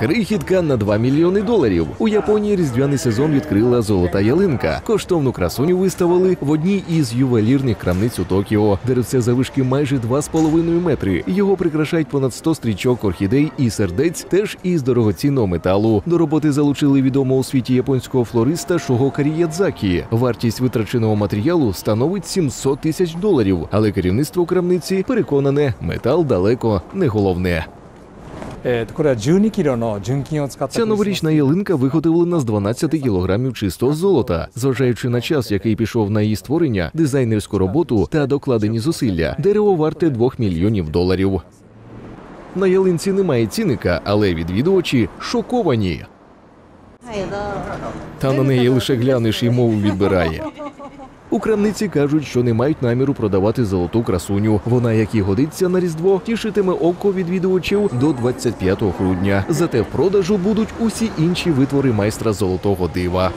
Крихітка на 2 мільйони доларів. У Японії різдвяний сезон відкрила золота ялинка. Коштовну красуню виставили в одній із ювелірних крамниць у Токіо. Деревце завишки майже 2,5 метри. Його прикрашають понад 100 стрічок орхідей і сердець, теж із дорогоцінного металу. До роботи залучили відомого у світі японського флориста Шого Каріядзакі. Вартість витраченого матеріалу становить 700 тисяч доларів. Але керівництво крамниці переконане, метал далеко не головне. Ця новорічна ялинка виготовлена з 12 кілограмів чистого золота. Зважаючи на час, який пішов на її створення, дизайнерську роботу та докладені зусилля, дерево варте 2 мільйонів доларів. На ялинці немає цінника, але відвідувачі шоковані. Та на неї лише глянеш і мову відбирає. У крамниці кажуть, що не мають наміру продавати золоту красуню. Вона, як і годиться на різдво, тішитиме око відвідувачів до 25 грудня. Зате в продажу будуть усі інші витвори майстра золотого дива.